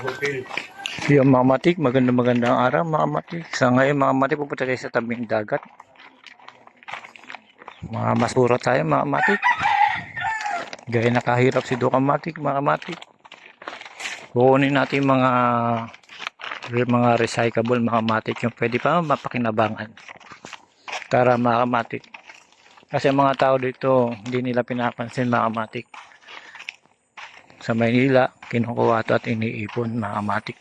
Hotel. Yung mga matik, magandang magandang araw mga matik. Sa ngayon mga matik, pupunta tayo sa tabing dagat. Mga masura tayo mga matik. Gaya nakahirap si Duka Matik, mga matik. Kukunin natin mga mga recyclable mga matik yung pwede pa mapakinabangan. Tara mga matik. Kasi mga tao dito, hindi nila pinapansin mga matik. Sa Maynila, kinukuha ito at iniipon mga matik.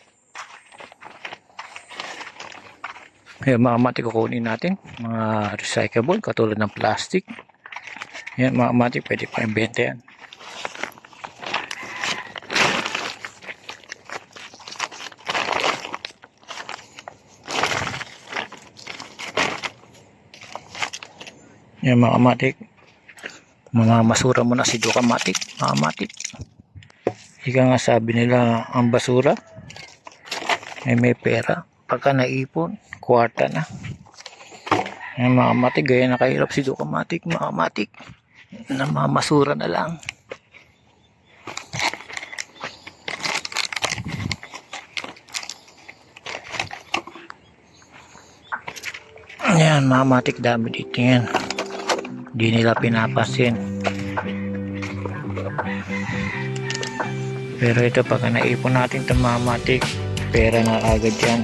Ayan, mga matik kukunin natin. Mga recyclable, katulad ng plastic. Yan, mga matik, pwede pa ibenta yan. Yan, mga matik. Mga masura mo si Duka Matik. Mga matik. Ika nga sabi nila, ang basura ay may pera. Pagka naipon, kwarta na. Yan mga matik, gaya nakahirap si Duka Matik, mga matik. Na mga masura na lang. Yan, mga matik, dami dito yan. Hindi nila pinapasin. Pero ito, pag naipon natin itong mga matik, pera na agad yan.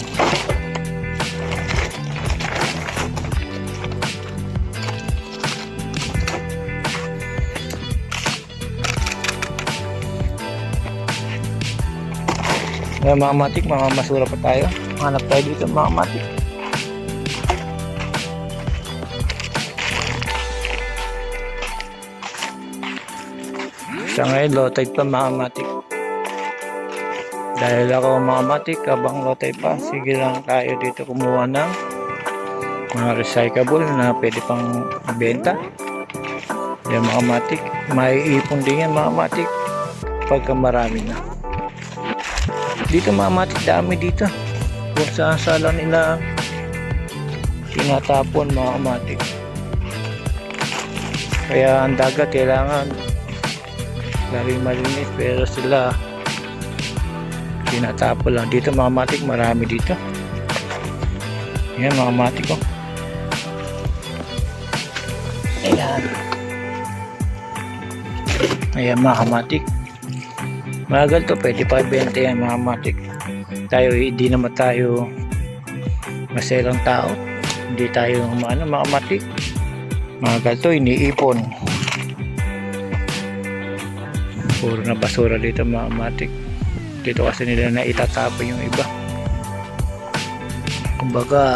Mga mga matik, mga masura pa tayo. Hanap tayo dito mga matik. Sa ngayon, low tide pa mga matik. Dahil ako mga matik, habang low tide pa, sige lang tayo dito kumuha ng mga recyclable na pwede pang benta. Yan mga matik. May ipon din yan mga matik pagka marami na. Dito mga matik, dami dito. Kung saan sala nila tinatapon mga matik. Kaya ang dagat kailangan laging malinis pero sila tinatapon lang. Dito mga matik, marami dito. Yan mga matik oh. Ayan. Ayan mga matik. Magal to, pwede pa ibenta yan mga matik. Tayo, hindi naman tayo maselang tao. Hindi tayo ano, mga matik. Magal to, iniipon. Puro na basura dito mga matik. Dito kasi nila na itatapon yung iba. Kumbaga,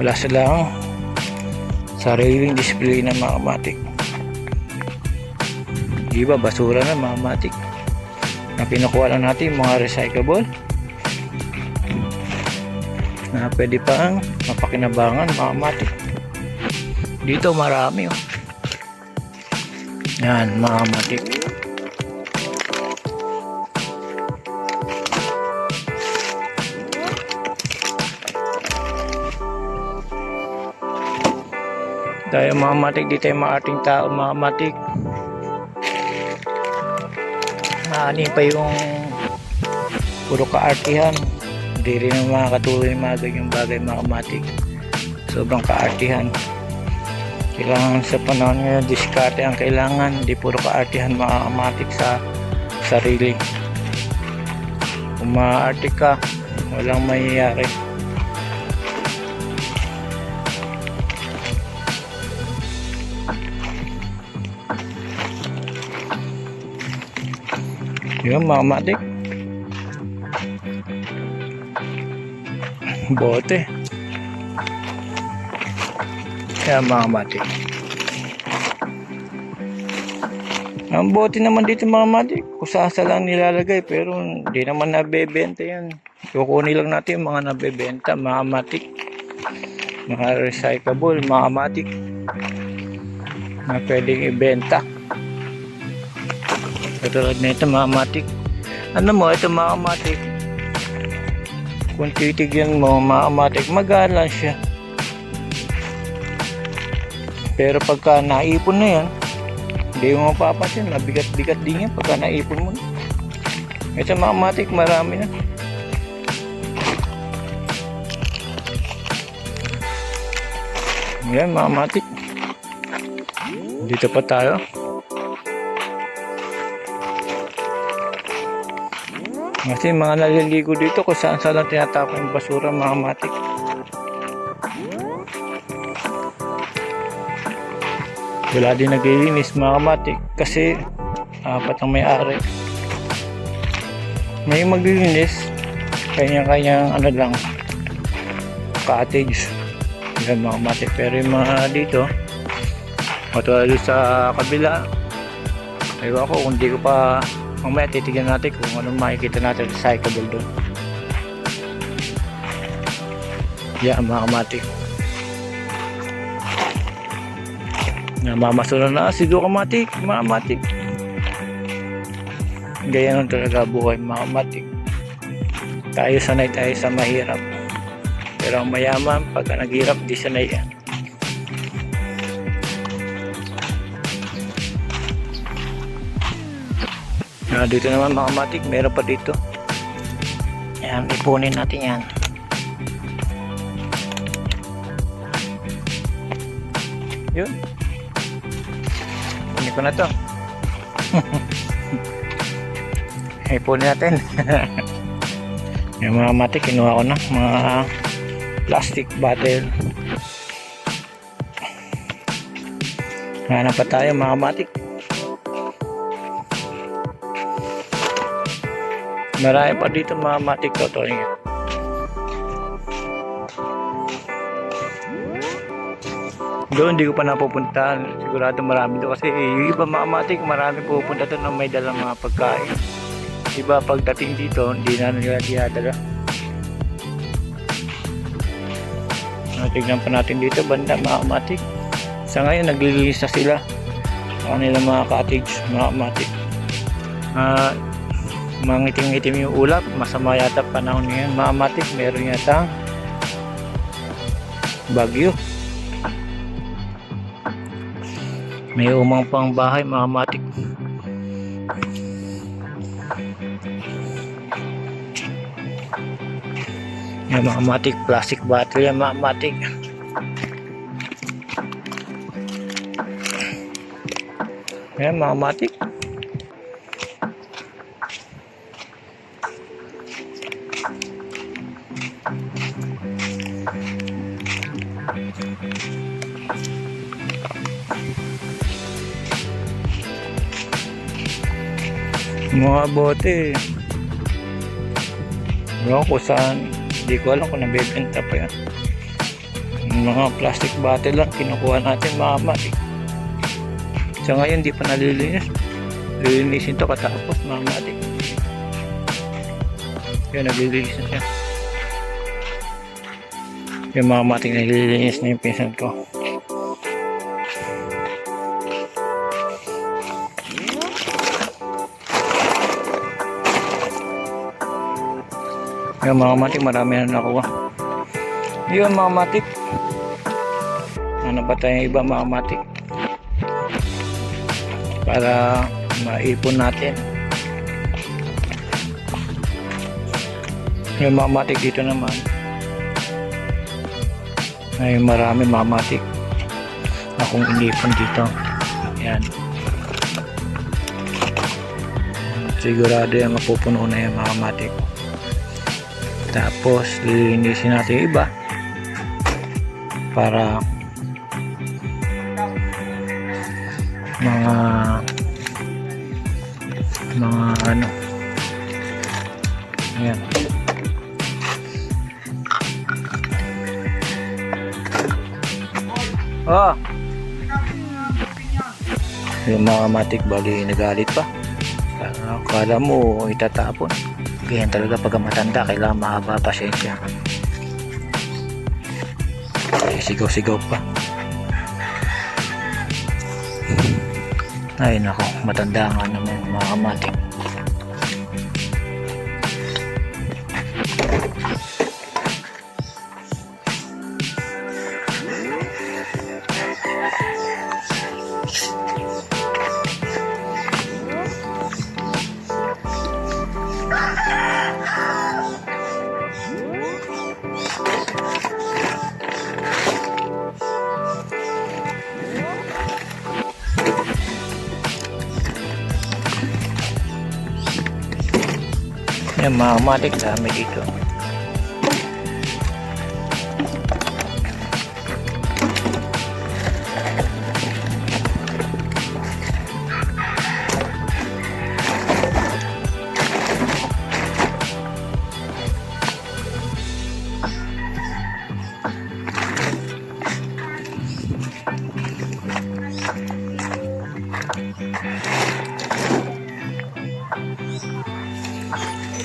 wala silang sariling display ng mga matik. Di ba, basura na mga matik. Na kinukuha lang natin mga recyclable. Na pwede pang mapakinabangan mga matik. Dito marami oh. Yan, mga matik. Tayo mga matik, di tayo mga ating tao mga matik. Naani pa yung puro kaartihan. Hindi rin ang mga katuloy ng mga ganyang bagay mga. Sobrang kaartihan. Kailangan sa panahon ngayon, diskarte ang kailangan. Hindi puro kaartihan mga sa sarili. Kung maarte ka, walang mayayari. Yun mga matik. Bote. Kaya mga matik. Ang bote naman dito mga matik, kusasa lang nilalagay pero hindi naman nabebenta yan. Kukunin lang natin yung mga nabebenta, mga matik. Mga recyclable, mga matik. Na pwedeng ibenta. Katulad na ito mga matik. Ano mo, ito mga matik. Kung titigyan mo mga matik, magalan siya. Pero pagka naipon na yan, hindi mo mapapansin, mabigat-bigat din yan pagka naipon mo. na. Ito mga matik, marami na. Yan mga matik. Dito pa tayo. Kasi mga naliligo dito kung saan saan lang tinatapon yung basura mga matik. Wala din naglilinis mga matik kasi apat ang may-ari. May maglilinis kanya-kanyang ano lang cottage yung mga matik pero yung mga dito matulad sa kabila aywa ko kung di ko pa mamaya titignan natin kung anong makikita natin recyclable doon. Yan mga matik namamasura na si Duka Matik mga matik ganyan lang talaga buhay mga matik tayo sanay tayo sa mahirap. Pero ang mayaman pagka naghirap di sanay yan Ah, dito naman mga matik, meron pa dito. Ayan, ipunin natin yan. Yun. Kunin ko na to. ipunin natin. Yung mga matik, kinuha ko na. Mga plastic bottle. Hanap pa tayo mga matik. Marami pa dito mga matik to. Doon hindi ko pa napupuntahan. Sigurado marami doon kasi yung iba mga matik marami pupunta doon na may dalang mga pagkain. Iba pagdating dito hindi na nila dinadala. Tignan pa natin dito banda mga matik. Sa ngayon naglilinis na sila. Ang kanilang mga cottage mga matik. Ah, mangitim-itim yung ulap. Masama yata panahon ngayon. Mga matik meron yata. Bagyo. May umang pang bahay mga matik yung mga matik plastic bottle yan mga matik yan mga mga bote. Ewan ko saan. Hindi ko alam kung nabibenta pa yan. Mga plastic bottle lang kinukuha natin mga matik sa ngayon di pa nalilinis. Lilinisin to katapos mga matik yun naglilinis na siya. Yung mga matik nililinis na yung pinsan ko Yung mga matik, marami na nakuha. Yun mga matik. Ano ba tayong iba mga matik? Para maipon natin. Yung mga matik dito naman. Ay marami mga matik. Akong inipon dito. Yan. Sigurado yan mapupuno na yung mga matik. Tapos, lilinisin natin yung iba para mga mga ano. Ayan. Oh yung mga matik bali nagalit pa. Akala mo itatapon ganyan talaga. Pag matanda kailangan mahaba pasensya. Eh, sigaw-sigaw pa. Ay nako matanda nga naman mga kamating Yan mga matik, dami dito.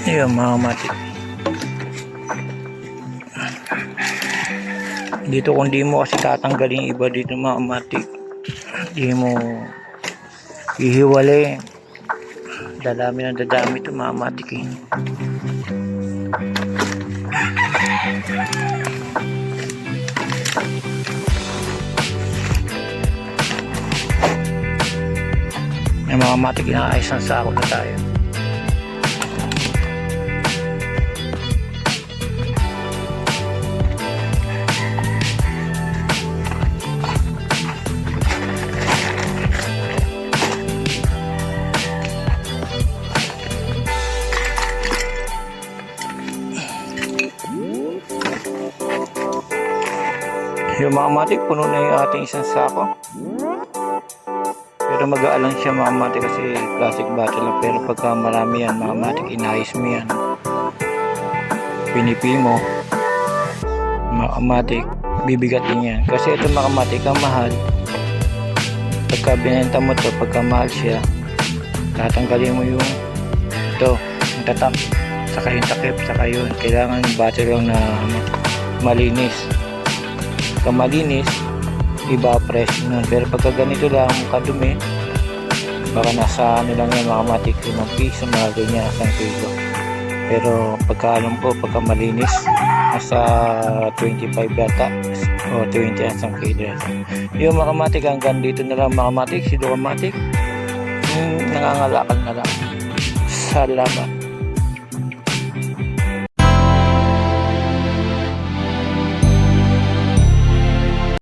Yan mga. Dito kung di mo kasi tatanggalin iba dito mga matik. Di mo ihiwalay. Dadami ng dadami ito mga eh. Yung mga matik inaayos ng sako na tayo. Yung mga matik, puno na yung ating isang sako. Pero mag-aalang siya mga kasi plastic bottle lang. Pero pagka marami yan, mga matik, inayos mo yan. Pinipil mo. Mga bibigat din yan. Kasi ito mga matik, ang mahal. Pagka binenta mo to, pagka mahal siya, tatanggalin mo yung ito, yung tatak. Saka yung takip, saka yun. Kailangan bottle lang na ano, malinis pagka malinis iba presyo nun pero pagka ganito lang kadumi baka nasa ano lang yan mga matik 5 piso mga ganyan isang kilo. Pero pagka alam ko pagka malinis nasa 25 yata o 20 ang kilo yung mga matik hanggang dito na lang mga matik si Duka matik. Yung nangangalakal na lang. Salamat